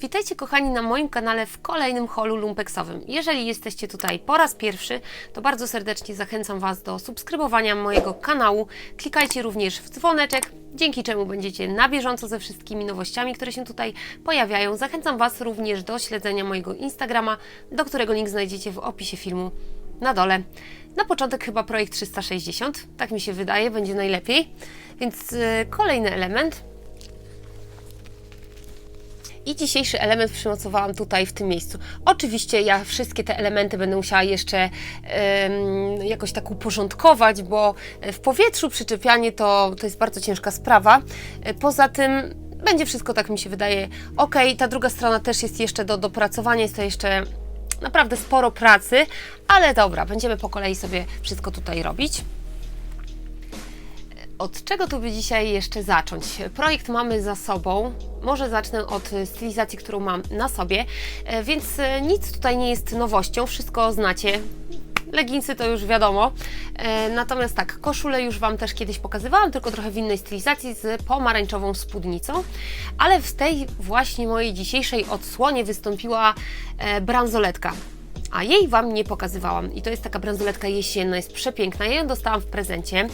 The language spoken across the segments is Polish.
Witajcie kochani na moim kanale w kolejnym holu lumpeksowym. Jeżeli jesteście tutaj po raz pierwszy, to bardzo serdecznie zachęcam Was do subskrybowania mojego kanału. Klikajcie również w dzwoneczek, dzięki czemu będziecie na bieżąco ze wszystkimi nowościami, które się tutaj pojawiają. Zachęcam Was również do śledzenia mojego Instagrama, do którego link znajdziecie w opisie filmu na dole. Na początek chyba projekt 360, tak mi się wydaje, będzie najlepiej. Więc yy, kolejny element. I dzisiejszy element przymocowałam tutaj w tym miejscu. Oczywiście ja wszystkie te elementy będę musiała jeszcze em, jakoś tak uporządkować, bo w powietrzu przyczepianie to, to jest bardzo ciężka sprawa. E, Poza tym będzie wszystko, tak mi się wydaje, ok. Ta druga strona też jest jeszcze do dopracowania, jest to jeszcze naprawdę sporo pracy, ale dobra, będziemy po kolei sobie wszystko tutaj robić. Od czego tu by dzisiaj jeszcze zacząć? Projekt mamy za sobą. Może zacznę od stylizacji, którą mam na sobie, E, więc e, nic tutaj nie jest nowością, wszystko znacie. Leginsy to już wiadomo. E, Natomiast tak, koszulę już Wam też kiedyś pokazywałam, tylko trochę w innej stylizacji z pomarańczową spódnicą. Ale w tej właśnie mojej dzisiejszej odsłonie wystąpiła bransoletka a jej Wam nie pokazywałam. I to jest taka bransoletka jesienna, jest przepiękna. Ja ją dostałam w prezencie.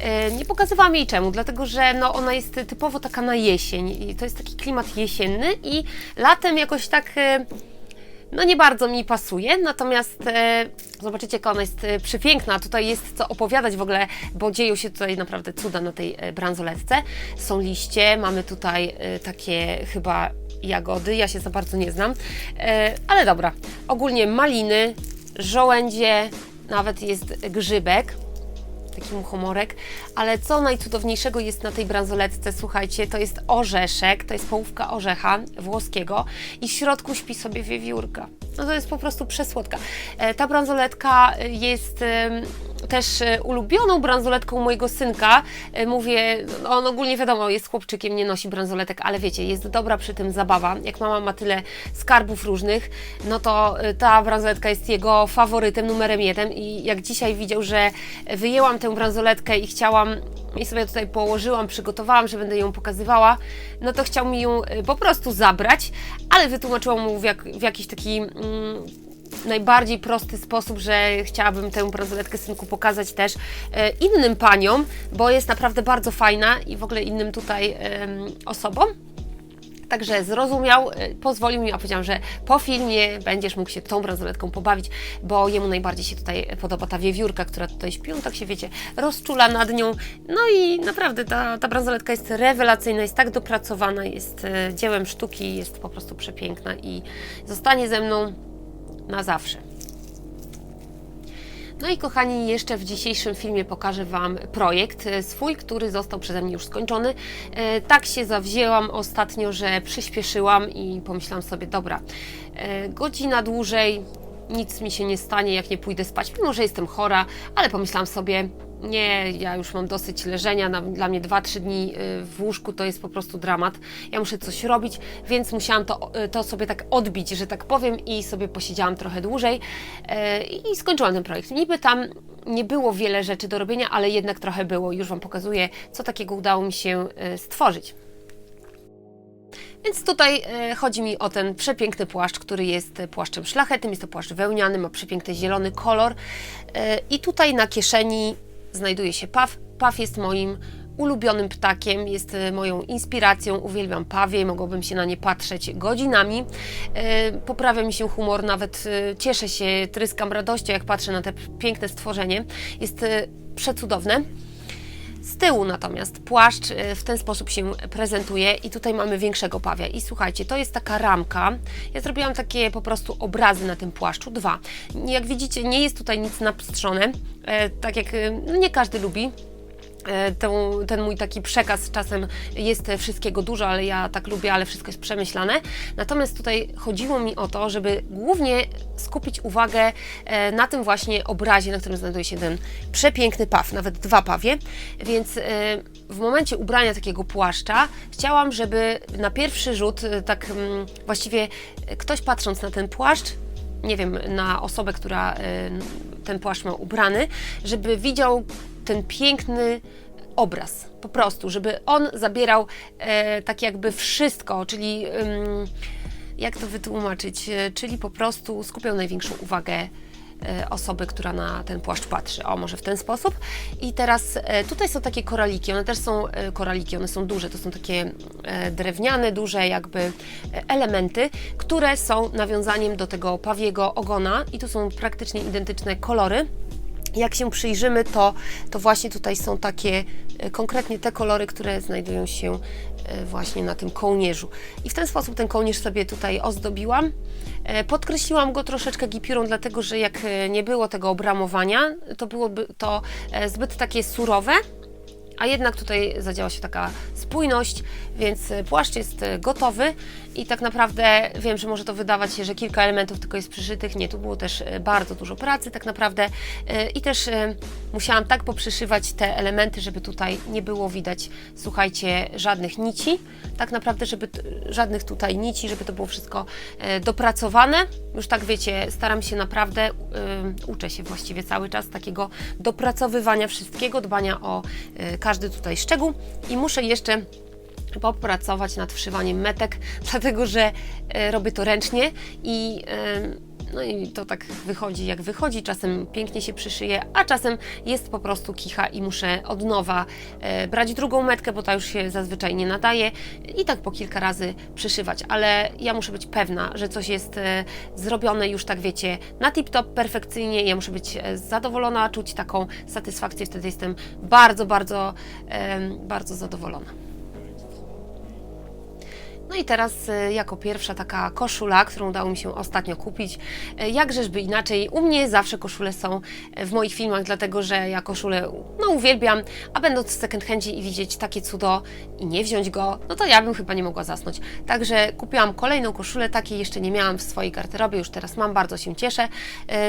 E, nie pokazywałam jej czemu, dlatego że no, ona jest typowo taka na jesień. I to jest taki klimat jesienny i latem jakoś tak... E, no nie bardzo mi pasuje, natomiast e, zobaczycie, jaka ona jest e, przepiękna. Tutaj jest co opowiadać w ogóle, bo dzieją się tutaj naprawdę cuda na tej e, bransoletce. Są liście, mamy tutaj e, takie chyba jagody, ja się za bardzo nie znam, e, ale dobra. Ogólnie maliny, żołędzie, nawet jest grzybek, taki muchomorek, ale co najcudowniejszego jest na tej bransoletce, słuchajcie, to jest orzeszek, to jest połówka orzecha włoskiego i w środku śpi sobie wiewiórka. No to jest po prostu przesłodka. E, Ta bransoletka jest też e, ulubioną bransoletką mojego synka. E, Mówię, on ogólnie wiadomo, jest chłopczykiem, nie nosi bransoletek, ale wiecie, jest dobra przy tym zabawa. Jak mama ma tyle skarbów różnych, no to e, ta bransoletka jest jego faworytem, numerem jeden i jak dzisiaj widział, że wyjęłam tę bransoletkę i chciałam i sobie tutaj położyłam, przygotowałam, że będę ją pokazywała, no to chciał mi ją po prostu zabrać, ale wytłumaczyłam mu w, jak, w jakiś taki mm, najbardziej prosty sposób, że chciałabym tę bransoletkę synku pokazać też e, innym paniom, bo jest naprawdę bardzo fajna i w ogóle innym tutaj osobom. Także zrozumiał, y, pozwolił mi, a powiedziałam, że po filmie będziesz mógł się tą bransoletką pobawić, bo jemu najbardziej się tutaj podoba ta wiewiórka, która tutaj śpi, on tak się wiecie, rozczula nad nią. No i naprawdę ta, ta bransoletka jest rewelacyjna, jest tak dopracowana, jest e, dziełem sztuki, jest po prostu przepiękna i zostanie ze mną na zawsze. No i kochani, jeszcze w dzisiejszym filmie pokażę Wam projekt e, swój, który został przeze mnie już skończony. E, tak się zawzięłam ostatnio, że przyspieszyłam i pomyślałam sobie, dobra, e, godzina dłużej, nic mi się nie stanie, jak nie pójdę spać, mimo że jestem chora, ale pomyślałam sobie, nie, ja już mam dosyć leżenia, dla mnie 2-3 dni y, w łóżku to jest po prostu dramat. Ja muszę coś robić, więc musiałam to, y, to sobie tak odbić, że tak powiem i sobie posiedziałam trochę dłużej y, i skończyłam ten projekt. Niby tam nie było wiele rzeczy do robienia, ale jednak trochę było. Już Wam pokazuję, co takiego udało mi się stworzyć. Więc tutaj chodzi mi o ten przepiękny płaszcz, który jest płaszczem szlachetnym. Jest to płaszcz wełniany, ma przepiękny zielony kolor. I tutaj na kieszeni znajduje się paw. Paw jest moim ulubionym ptakiem, jest e, moją inspiracją. Uwielbiam pawie, mogłabym się na nie patrzeć godzinami. E, Poprawia mi się humor, nawet e, cieszę się, tryskam radością, jak patrzę na te piękne stworzenie. Jest przecudowne. Z tyłu natomiast płaszcz e, w ten sposób się prezentuje i tutaj mamy większego pawia. I słuchajcie, to jest taka ramka. Ja zrobiłam takie po prostu obrazy na tym płaszczu, dwa. Jak widzicie, nie jest tutaj nic napstrzone, e, tak jak e, no nie każdy lubi. E, tą, ten mój taki przekaz czasem jest wszystkiego dużo, ale ja tak lubię, ale wszystko jest przemyślane. Natomiast tutaj chodziło mi o to, żeby głównie skupić uwagę e, na tym właśnie obrazie, na którym znajduje się ten przepiękny paw, nawet dwa pawie. Więc e, w momencie ubrania takiego płaszcza chciałam, żeby na pierwszy rzut, tak mm, właściwie ktoś patrząc na ten płaszcz, nie wiem, na osobę, która ten płaszcz ma ubrany, żeby widział ten piękny obraz, po prostu, żeby on zabierał e, tak jakby wszystko, czyli jak to wytłumaczyć, e, czyli po prostu skupią największą uwagę e, osoby, która na ten płaszcz patrzy. O, może w ten sposób. I teraz e, tutaj są takie koraliki, one też są e, koraliki, one są duże, to są takie e, drewniane, duże jakby e, elementy, które są nawiązaniem do tego pawiego ogona i tu są praktycznie identyczne kolory. Jak się przyjrzymy, to, to właśnie tutaj są takie e, konkretnie te kolory, które znajdują się e, właśnie na tym kołnierzu. I w ten sposób ten kołnierz sobie tutaj ozdobiłam. E, Podkreśliłam go troszeczkę gipiurą, dlatego że jak nie było tego obramowania, to byłoby to zbyt takie surowe, a jednak tutaj zadziała się taka spójność, więc płaszcz jest gotowy i tak naprawdę wiem, że może to wydawać się, że kilka elementów tylko jest przyszytych. Nie, tu było też e, bardzo dużo pracy tak naprawdę e, i też e, musiałam tak poprzyszywać te elementy, żeby tutaj nie było widać, słuchajcie, żadnych nici, tak naprawdę, żeby żadnych tutaj nici, żeby to było wszystko dopracowane. Już tak wiecie, staram się naprawdę, uczę się właściwie cały czas takiego dopracowywania wszystkiego, dbania o każdy tutaj szczegół i muszę jeszcze popracować nad wszywaniem metek, dlatego że e, robię to ręcznie i e, no i to tak wychodzi jak wychodzi, czasem pięknie się przyszyje, a czasem jest po prostu kicha i muszę od nowa e, brać drugą metkę, bo ta już się zazwyczaj nie nadaje i tak po kilka razy przyszywać, ale ja muszę być pewna, że coś jest zrobione już tak wiecie, na tip-top, perfekcyjnie, ja muszę być zadowolona, czuć taką satysfakcję, wtedy jestem bardzo, bardzo, bardzo zadowolona. No i teraz e, jako pierwsza taka koszula, którą udało mi się ostatnio kupić. E, Jakżeżby inaczej, u mnie zawsze koszule są e, w moich filmach, dlatego że ja koszulę no, uwielbiam, a będąc w second handzie i widzieć takie cudo i nie wziąć go, no to ja bym chyba nie mogła zasnąć. Także kupiłam kolejną koszulę, takiej jeszcze nie miałam w swojej garderobie, już teraz mam, bardzo się cieszę.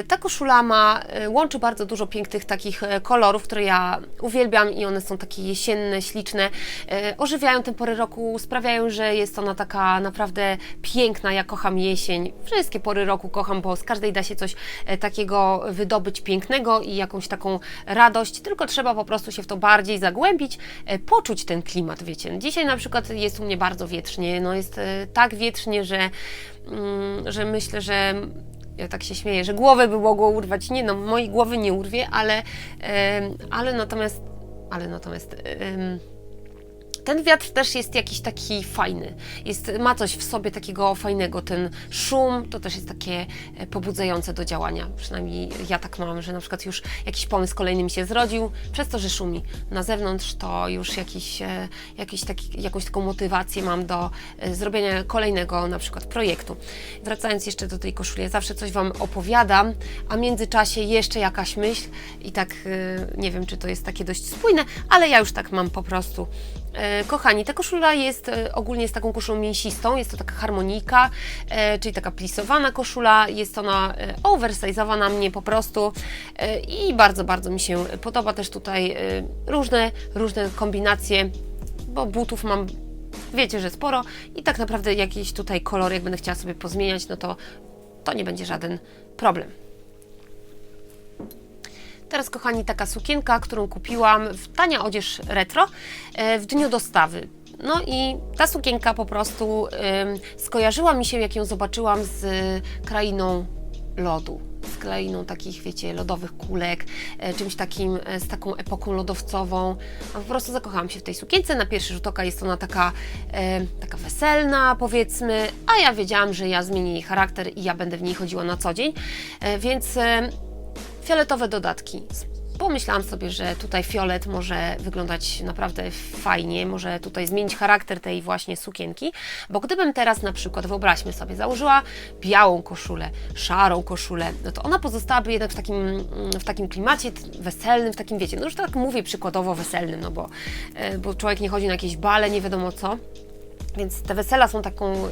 Ta koszula ma, łączy bardzo dużo pięknych takich kolorów, które ja uwielbiam i one są takie jesienne, śliczne, ożywiają tę porę roku, sprawiają, że jest ona taka naprawdę piękna. Ja kocham jesień, wszystkie pory roku kocham, bo z każdej da się coś e, takiego wydobyć pięknego i jakąś taką radość, tylko trzeba po prostu się w to bardziej zagłębić, e, poczuć ten klimat, wiecie. Dzisiaj na przykład jest u mnie bardzo wietrznie, no jest e, tak wietrznie, że, mm, że myślę, że ja tak się śmieję, że głowę by mogło urwać. Nie no, mojej głowy nie urwie, ale, ale natomiast, ale natomiast ten wiatr też jest jakiś taki fajny. Jest, ma coś w sobie takiego fajnego. Ten szum to też jest takie e, pobudzające do działania. Przynajmniej ja tak mam, że na przykład już jakiś pomysł kolejny mi się zrodził. Przez to, że szumi na zewnątrz, to już jakiś, e, jakiś taki, jakąś taką motywację mam do e, zrobienia kolejnego na przykład projektu. Wracając jeszcze do tej koszuli, ja zawsze coś Wam opowiadam, a w międzyczasie jeszcze jakaś myśl i tak nie wiem, czy to jest takie dość spójne, ale ja już tak mam po prostu. E, Kochani, ta koszula jest e, ogólnie jest taką koszulą mięsistą, jest to taka harmonika, e, czyli taka plisowana koszula, jest ona oversize'owa mnie po prostu i bardzo, bardzo mi się podoba też tutaj różne, różne kombinacje, bo butów mam wiecie, że sporo i tak naprawdę jakiś tutaj kolor, jak będę chciała sobie pozmieniać, no to to nie będzie żaden problem. Teraz, kochani, taka sukienka, którą kupiłam w tania odzież retro e, w dniu dostawy. No i ta sukienka po prostu skojarzyła mi się, jak ją zobaczyłam z krainą lodu. Z krainą takich, wiecie, lodowych kulek, e, czymś takim, e, z taką epoką lodowcową. A po prostu zakochałam się w tej sukience. Na pierwszy rzut oka jest ona taka, taka weselna, powiedzmy, a ja wiedziałam, że ja zmienię jej charakter i ja będę w niej chodziła na co dzień. Więc fioletowe dodatki. Pomyślałam sobie, że tutaj fiolet może wyglądać naprawdę fajnie, może tutaj zmienić charakter tej właśnie sukienki, bo gdybym teraz na przykład, wyobraźmy sobie, założyła białą koszulę, szarą koszulę, no to ona pozostałaby jednak w takim, w takim klimacie weselnym, w takim, wiecie, no już tak mówię przykładowo weselnym, no bo, e, bo człowiek nie chodzi na jakieś bale, nie wiadomo co, więc te wesela są taką e,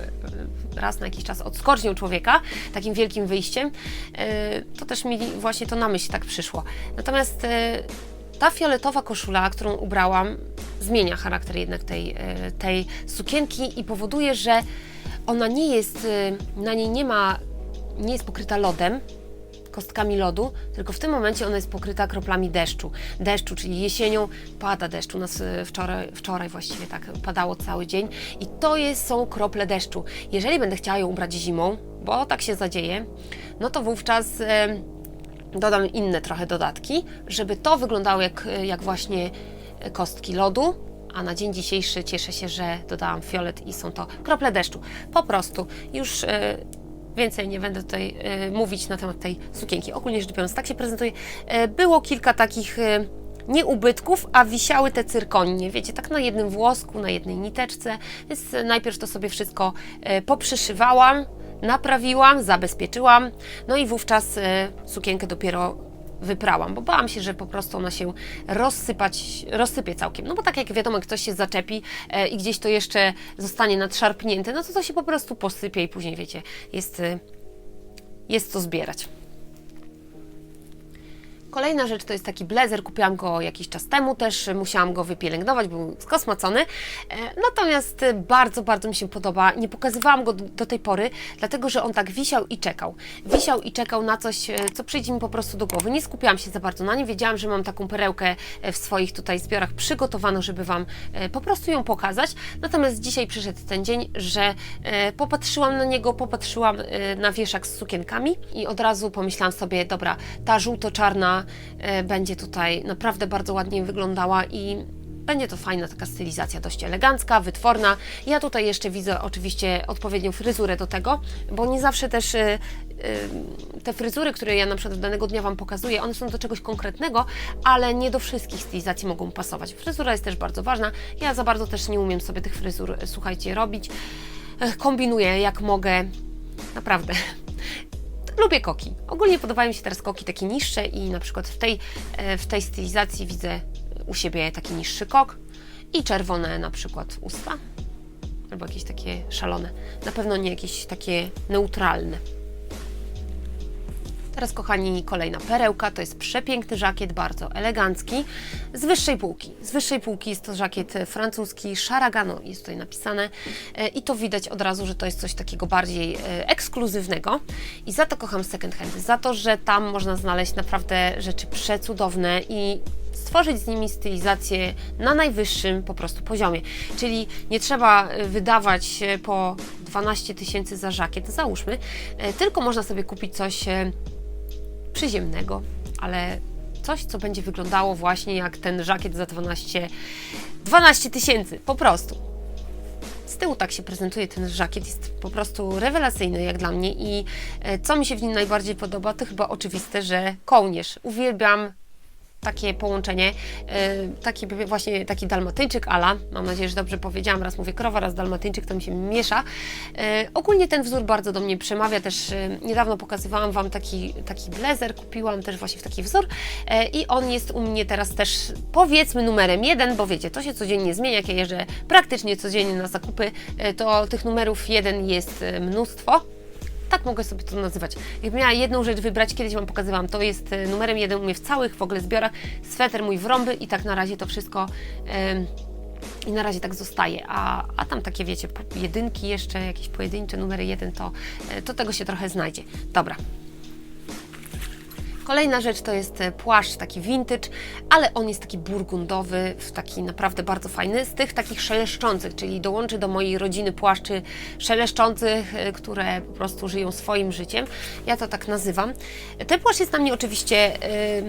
raz na jakiś czas odskocznią człowieka, takim wielkim wyjściem. E, To też mi właśnie to na myśl tak przyszło. Natomiast e, ta fioletowa koszula, którą ubrałam, zmienia charakter jednak tej, tej sukienki i powoduje, że ona nie jest, na niej nie ma, nie jest pokryta lodem, kostkami lodu, tylko w tym momencie ona jest pokryta kroplami deszczu. Deszczu, czyli jesienią pada deszcz. U nas e, wczoraj, wczoraj właściwie tak padało cały dzień i to jest, są krople deszczu. Jeżeli będę chciała ją ubrać zimą, bo tak się zadzieje, no to wówczas e, dodam inne trochę dodatki, żeby to wyglądało jak, jak właśnie kostki lodu, a na dzień dzisiejszy cieszę się, że dodałam fiolet i są to krople deszczu. Po prostu już e, więcej nie będę tutaj e, mówić na temat tej sukienki. Ogólnie rzecz biorąc, tak się prezentuje. E, było kilka takich e, nie ubytków, a wisiały te cyrkonie, wiecie, tak na jednym włosku, na jednej niteczce, więc najpierw to sobie wszystko e, poprzyszywałam, naprawiłam, zabezpieczyłam, no i wówczas sukienkę dopiero wyprałam, bo bałam się, że po prostu ona się rozsypać, rozsypie całkiem. No bo tak jak wiadomo, jak ktoś się zaczepi e, i gdzieś to jeszcze zostanie nadszarpnięte, no to to się po prostu posypie i później, wiecie, jest, e, jest co zbierać. Kolejna rzecz to jest taki blazer, kupiłam go jakiś czas temu, też musiałam go wypielęgnować, był skosmacony, e, natomiast bardzo, bardzo mi się podoba. Nie pokazywałam go do, tej pory, dlatego że on tak wisiał i czekał. Wisiał i czekał na coś, e, co przyjdzie mi po prostu do głowy. Nie skupiałam się za bardzo na nim, wiedziałam, że mam taką perełkę e, w swoich tutaj zbiorach przygotowaną, żeby Wam po prostu ją pokazać. Natomiast dzisiaj przyszedł ten dzień, że popatrzyłam na niego, popatrzyłam na wieszak z sukienkami i od razu pomyślałam sobie, dobra, ta żółto-czarna będzie tutaj naprawdę bardzo ładnie wyglądała i będzie to fajna taka stylizacja, dość elegancka, wytworna. Ja tutaj jeszcze widzę oczywiście odpowiednią fryzurę do tego, bo nie zawsze też e, e, te fryzury, które ja na przykład danego dnia Wam pokazuję, one są do czegoś konkretnego, ale nie do wszystkich stylizacji mogą pasować. Fryzura jest też bardzo ważna. Ja za bardzo też nie umiem sobie tych fryzur, e, słuchajcie, robić. E, Kombinuję jak mogę. Naprawdę. Lubię koki. Ogólnie podobają mi się teraz koki takie niższe i na przykład w tej, e, w tej stylizacji widzę u siebie taki niższy kok i czerwone na przykład usta. Albo jakieś takie szalone. Na pewno nie jakieś takie neutralne. Teraz, kochani, kolejna perełka. To jest przepiękny żakiet, bardzo elegancki, z wyższej półki. Z wyższej półki jest to żakiet francuski Charagano, jest tutaj napisane. E, I to widać od razu, że to jest coś takiego bardziej e, ekskluzywnego. I za to kocham second handy. Za to, że tam można znaleźć naprawdę rzeczy przecudowne i stworzyć z nimi stylizację na najwyższym po prostu poziomie. Czyli nie trzeba e, wydawać po 12 tysięcy za żakiet, załóżmy, tylko można sobie kupić coś przyziemnego, ale coś, co będzie wyglądało właśnie jak ten żakiet za 12 12 tysięcy, po prostu. Z tyłu tak się prezentuje ten żakiet, jest po prostu rewelacyjny jak dla mnie i e, co mi się w nim najbardziej podoba, to chyba oczywiste, że kołnierz. Uwielbiam takie połączenie, e, taki właśnie taki dalmatyńczyk ala, mam nadzieję, że dobrze powiedziałam, raz mówię krowa, raz dalmatyńczyk, to mi się miesza. E, ogólnie ten wzór bardzo do mnie przemawia, też e, niedawno pokazywałam Wam taki, taki blazer, kupiłam też właśnie w taki wzór i on jest u mnie teraz też powiedzmy numerem jeden, bo wiecie, to się codziennie zmienia, jak ja jeżdżę praktycznie codziennie na zakupy, to tych numerów jeden jest mnóstwo. Tak mogę sobie to nazywać. Jakbym miała jedną rzecz wybrać, kiedyś Wam pokazywałam, to jest e, numerem jeden u mnie w całych w ogóle zbiorach, sweter mój w rąby i tak na razie to wszystko i na razie tak zostaje. A, a tam takie, wiecie, jedynki jeszcze, jakieś pojedyncze numery jeden, to, e, to tego się trochę znajdzie. Dobra. Kolejna rzecz to jest e, płaszcz taki vintage, ale on jest taki burgundowy, taki naprawdę bardzo fajny, z tych takich szeleszczących, czyli dołączy do mojej rodziny płaszczy szeleszczących, e, które po prostu żyją swoim życiem. Ja to tak nazywam. Ten płaszcz jest na mnie oczywiście e,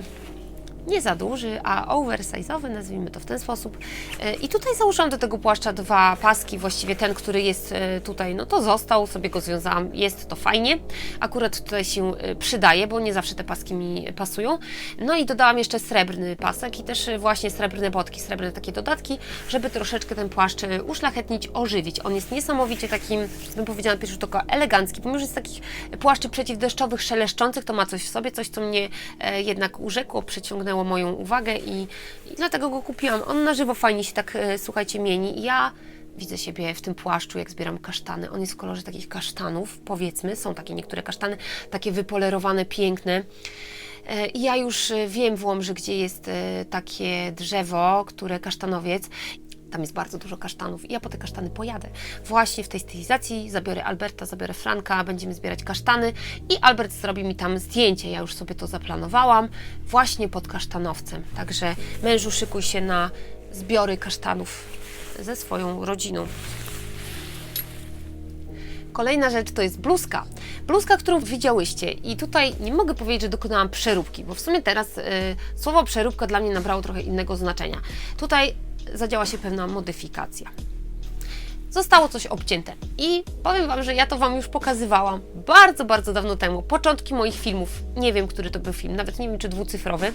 nie za duży, a oversize'owy, nazwijmy to w ten sposób. E, I tutaj założyłam do tego płaszcza dwa paski, właściwie ten, który jest e, tutaj, no to został, sobie go związałam, jest to fajnie. Akurat tutaj się e, przydaje, bo nie zawsze te paski mi pasują. No i dodałam jeszcze srebrny pasek i też właśnie srebrne botki, srebrne takie dodatki, żeby troszeczkę ten płaszcz uszlachetnić, ożywić. On jest niesamowicie takim, bym powiedziała na pierwszy rzut oka, elegancki, pomimo, że jest takich płaszczy przeciwdeszczowych, szeleszczących, to ma coś w sobie, coś, co mnie jednak urzekło, przyciągnęło moją uwagę i, i dlatego go kupiłam. On na żywo fajnie się tak, e, słuchajcie, mieni. Ja widzę siebie w tym płaszczu, jak zbieram kasztany. On jest w kolorze takich kasztanów, powiedzmy. Są takie niektóre kasztany, takie wypolerowane, piękne. E, ja już e, wiem w Łomży, gdzie jest takie drzewo, które kasztanowiec. Tam jest bardzo dużo kasztanów i ja po te kasztany pojadę. Właśnie w tej stylizacji zabiorę Alberta, zabiorę Franka, będziemy zbierać kasztany i Albert zrobi mi tam zdjęcie. Ja już sobie to zaplanowałam właśnie pod kasztanowcem. Także mężu szykuj się na zbiory kasztanów ze swoją rodziną. Kolejna rzecz to jest bluzka. Bluzka, którą widziałyście i tutaj nie mogę powiedzieć, że dokonałam przeróbki, bo w sumie teraz y, słowo przeróbka dla mnie nabrało trochę innego znaczenia. Tutaj zadziała się pewna modyfikacja. Zostało coś obcięte i powiem Wam, że ja to Wam już pokazywałam bardzo, bardzo dawno temu. Początki moich filmów, nie wiem, który to był film, nawet nie wiem, czy dwucyfrowy.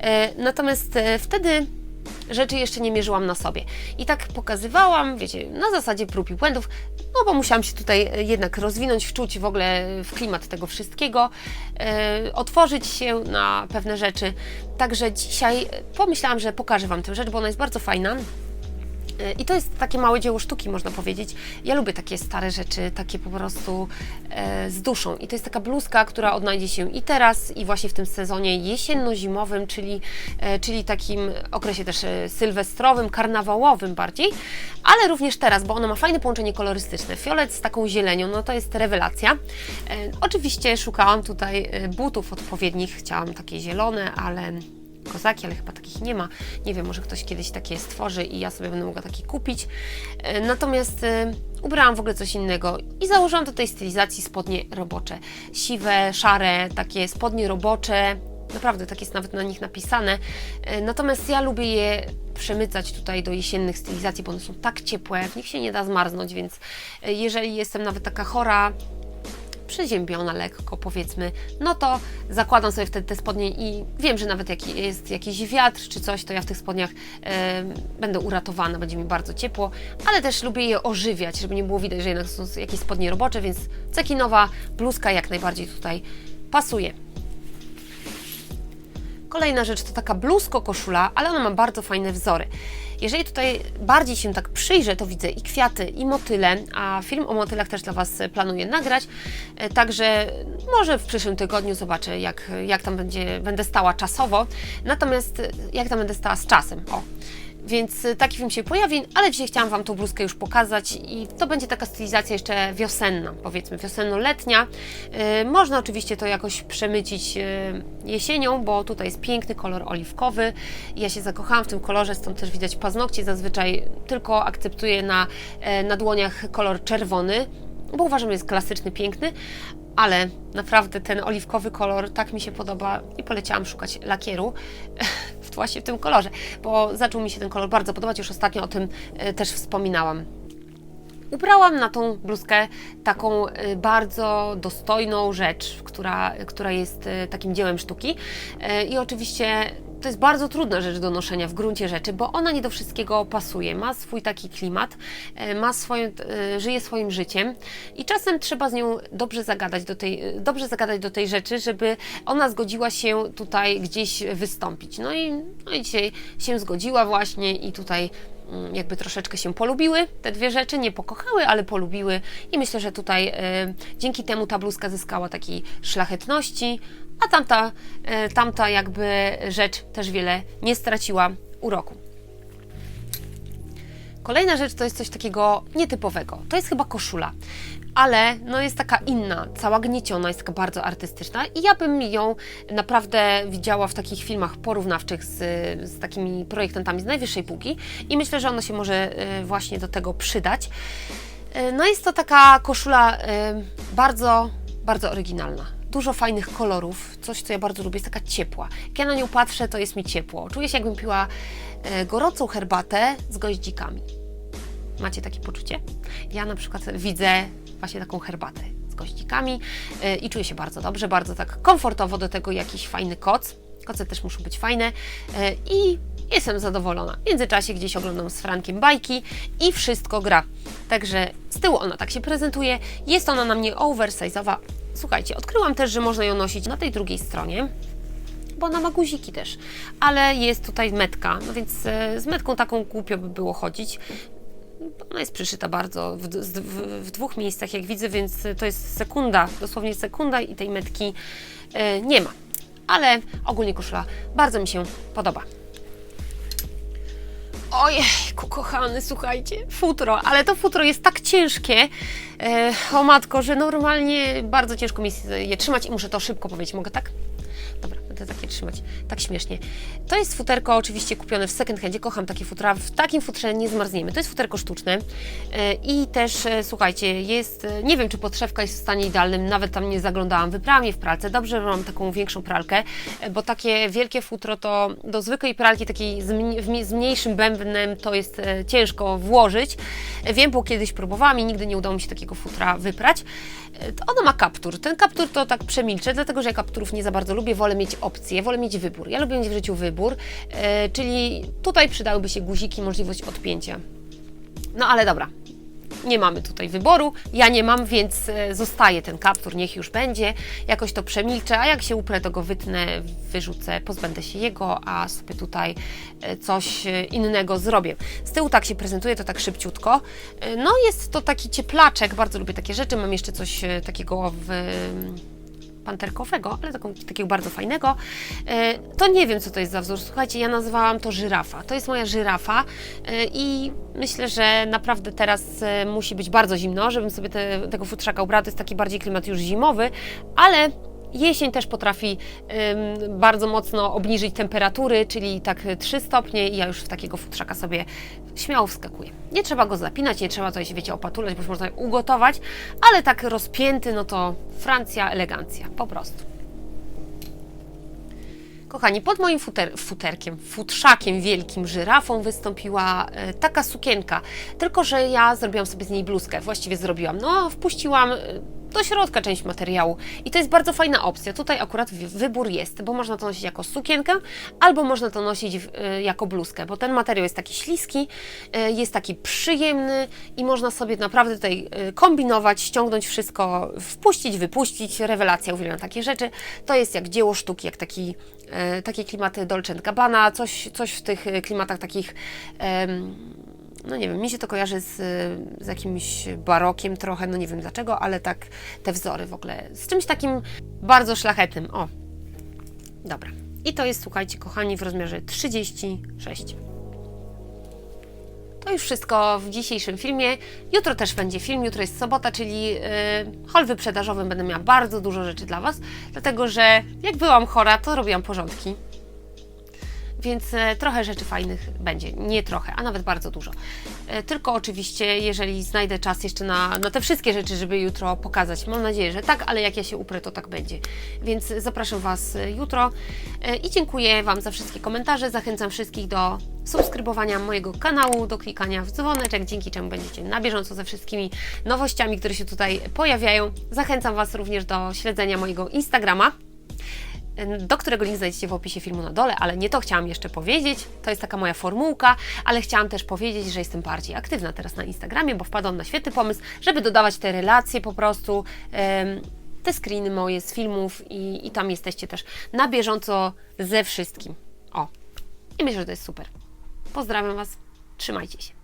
E, natomiast e, wtedy rzeczy jeszcze nie mierzyłam na sobie. I tak pokazywałam, wiecie, na zasadzie prób i błędów, no bo musiałam się tutaj e, jednak rozwinąć, wczuć w ogóle w klimat tego wszystkiego, e, otworzyć się na pewne rzeczy. Także dzisiaj pomyślałam, że pokażę Wam tę rzecz, bo ona jest bardzo fajna. E, I to jest takie małe dzieło sztuki, można powiedzieć. Ja lubię takie stare rzeczy, takie po prostu e, z duszą. I to jest taka bluzka, która odnajdzie się i teraz, i właśnie w tym sezonie jesienno-zimowym, czyli, e, czyli takim okresie też e, sylwestrowym, karnawałowym bardziej, ale również teraz, bo ona ma fajne połączenie kolorystyczne. Fiolet z taką zielenią, no to jest rewelacja. E, oczywiście szukałam tutaj e, butów odpowiednich, chciałam takie zielone, ale kozaki, ale chyba takich nie ma. Nie wiem, może ktoś kiedyś takie stworzy i ja sobie będę mogła takie kupić. E, Natomiast e, ubrałam w ogóle coś innego i założyłam do tej stylizacji spodnie robocze. Siwe, szare, takie spodnie robocze. Naprawdę, tak jest nawet na nich napisane. E, Natomiast ja lubię je przemycać tutaj do jesiennych stylizacji, bo one są tak ciepłe, w nich się nie da zmarznąć, więc jeżeli jestem nawet taka chora, przeziębiona lekko, powiedzmy, no to zakładam sobie wtedy te spodnie i wiem, że nawet jak jest jakiś wiatr czy coś, to ja w tych spodniach e, będę uratowana, będzie mi bardzo ciepło, ale też lubię je ożywiać, żeby nie było widać, że jednak są jakieś spodnie robocze, więc cekinowa bluzka jak najbardziej tutaj pasuje. Kolejna rzecz to taka bluzko-koszula, ale ona ma bardzo fajne wzory. Jeżeli tutaj bardziej się tak przyjrzę, to widzę i kwiaty, i motyle, a film o motylach też dla Was planuję nagrać, e, także może w przyszłym tygodniu zobaczę, jak, jak tam będzie, będę stała czasowo, natomiast e, jak tam będę stała z czasem, o. Więc y, taki film się pojawi, ale dzisiaj chciałam Wam tą bluzkę już pokazać i to będzie taka stylizacja jeszcze wiosenna, powiedzmy wiosenno-letnia. Yy, można oczywiście to jakoś przemycić yy, jesienią, bo tutaj jest piękny kolor oliwkowy. Ja się zakochałam w tym kolorze, stąd też widać paznokcie. Zazwyczaj tylko akceptuję na, yy, na dłoniach kolor czerwony, bo uważam, że jest klasyczny, piękny, ale naprawdę ten oliwkowy kolor tak mi się podoba i poleciałam szukać lakieru właśnie w tym kolorze, bo zaczął mi się ten kolor bardzo podobać, już ostatnio o tym e, też wspominałam. Ubrałam na tą bluzkę taką e, bardzo dostojną rzecz, która, która jest e, takim dziełem sztuki i oczywiście to jest bardzo trudna rzecz do noszenia w gruncie rzeczy, bo ona nie do wszystkiego pasuje. Ma swój taki klimat, e, ma swoje, e, żyje swoim życiem i czasem trzeba z nią dobrze zagadać do tej, e, dobrze zagadać do tej rzeczy, żeby ona zgodziła się tutaj gdzieś wystąpić. No i, no i dzisiaj się zgodziła właśnie i tutaj mm, jakby troszeczkę się polubiły te dwie rzeczy, nie pokochały, ale polubiły i myślę, że tutaj e, dzięki temu ta bluzka zyskała takiej szlachetności, a tamta, e, tamta jakby rzecz też wiele nie straciła uroku. Kolejna rzecz to jest coś takiego nietypowego. To jest chyba koszula, ale no jest taka inna, cała gnieciona, jest taka bardzo artystyczna i ja bym ją naprawdę widziała w takich filmach porównawczych z, z takimi projektantami z najwyższej półki i myślę, że ona się może e, właśnie do tego przydać. E, No jest to taka koszula bardzo, bardzo oryginalna. Dużo fajnych kolorów, coś co ja bardzo lubię, jest taka ciepła. Jak ja na nią patrzę, to jest mi ciepło. Czuję się jakbym piła e, gorącą herbatę z goździkami. Macie takie poczucie? Ja na przykład widzę właśnie taką herbatę z goździkami e, i czuję się bardzo dobrze, bardzo tak komfortowo do tego jakiś fajny koc. Koce też muszą być fajne e, i jestem zadowolona. W międzyczasie gdzieś oglądam z Frankiem bajki i wszystko gra. Także z tyłu ona tak się prezentuje. Jest ona na mnie oversize'owa. Słuchajcie, odkryłam też, że można ją nosić na tej drugiej stronie bo ona ma guziki też, ale jest tutaj metka, no więc e, z metką taką głupio by było chodzić. Ona jest przyszyta bardzo w, w, w dwóch miejscach, jak widzę, więc to jest sekunda, dosłownie sekunda i tej metki e, nie ma. Ale ogólnie koszula bardzo mi się podoba. Ojejku, kochany, słuchajcie, futro, ale to futro jest tak ciężkie, e, o matko, że normalnie bardzo ciężko mi jest je trzymać i muszę to szybko powiedzieć. Mogę tak? Będę takie trzymać. Tak śmiesznie. To jest futerko oczywiście kupione w second handzie. Kocham takie futra. W takim futrze nie zmarzniemy. To jest futerko sztuczne. E, I też, e, słuchajcie, jest, e, nie wiem czy podszewka jest w stanie idealnym, nawet tam nie zaglądałam. Wyprałam je w pralce. Dobrze, że mam taką większą pralkę, bo takie wielkie futro to do zwykłej pralki takiej z, mniejszym bębnem to jest ciężko włożyć. Wiem, bo kiedyś próbowałam i nigdy nie udało mi się takiego futra wyprać. Ono ma kaptur. Ten kaptur to tak przemilczę, dlatego że ja kapturów nie za bardzo lubię. Wolę mieć opcję, wolę mieć wybór. Ja lubię mieć w życiu wybór, e, czyli tutaj przydałyby się guziki, możliwość odpięcia. No ale dobra, nie mamy tutaj wyboru, ja nie mam, więc e, zostaje ten kaptur, niech już będzie, jakoś to przemilczę, a jak się uprę, to go wytnę, wyrzucę, pozbędę się jego, a sobie tutaj e, coś innego zrobię. Z tyłu tak się prezentuje, to tak szybciutko. No jest to taki cieplaczek, bardzo lubię takie rzeczy, mam jeszcze coś takiego w panterkowego, ale taką, takiego bardzo fajnego. E, To nie wiem, co to jest za wzór. Słuchajcie, ja nazwałam to żyrafa. To jest moja żyrafa e, i myślę, że naprawdę teraz e, musi być bardzo zimno, żebym sobie te, tego futrzaka ubrała. To jest taki bardziej klimat już zimowy, ale Jesień też potrafi ym, bardzo mocno obniżyć temperatury, czyli tak 3 stopnie i ja już w takiego futrzaka sobie śmiało wskakuję. Nie trzeba go zapinać, nie trzeba coś, wiecie, opatulać, bo już można ugotować, ale tak rozpięty, no to Francja, elegancja, po prostu. Kochani, pod moim futer, futerkiem, futrzakiem wielkim, żyrafą wystąpiła e, taka sukienka. Tylko, że ja zrobiłam sobie z niej bluzkę. Właściwie zrobiłam. No, wpuściłam e, do środka część materiału. I to jest bardzo fajna opcja. Tutaj akurat wy- wybór jest, bo można to nosić jako sukienkę, albo można to nosić e, jako bluzkę, bo ten materiał jest taki śliski, e, jest taki przyjemny i można sobie naprawdę tutaj e, kombinować, ściągnąć wszystko, wpuścić, wypuścić. Rewelacja, uwielbiam takie rzeczy. To jest jak dzieło sztuki, jak taki, takie klimaty Dolce Gabbana, coś, coś w tych klimatach takich no nie wiem, mi się to kojarzy z, z jakimś barokiem trochę, no nie wiem dlaczego, ale tak te wzory w ogóle, z czymś takim bardzo szlachetnym. O, dobra. I to jest, słuchajcie, kochani, w rozmiarze 36. To już wszystko w dzisiejszym filmie. Jutro też będzie film, jutro jest sobota, czyli yy, hol wyprzedażowy. Będę miała bardzo dużo rzeczy dla Was, dlatego że jak byłam chora, to robiłam porządki więc e, trochę rzeczy fajnych będzie. Nie trochę, a nawet bardzo dużo. E, Tylko oczywiście, jeżeli znajdę czas jeszcze na, na te wszystkie rzeczy, żeby jutro pokazać. Mam nadzieję, że tak, ale jak ja się uprę, to tak będzie. Więc zapraszam Was jutro e, i dziękuję Wam za wszystkie komentarze. Zachęcam wszystkich do subskrybowania mojego kanału, do klikania w dzwoneczek, dzięki czemu będziecie na bieżąco ze wszystkimi nowościami, które się tutaj pojawiają. Zachęcam Was również do śledzenia mojego Instagrama do którego link znajdziecie w opisie filmu na dole, ale nie to chciałam jeszcze powiedzieć. To jest taka moja formułka, ale chciałam też powiedzieć, że jestem bardziej aktywna teraz na Instagramie, bo wpadłam na świetny pomysł, żeby dodawać te relacje po prostu, te screeny moje z filmów i, i tam jesteście też na bieżąco ze wszystkim. O, i myślę, że to jest super. Pozdrawiam Was, trzymajcie się.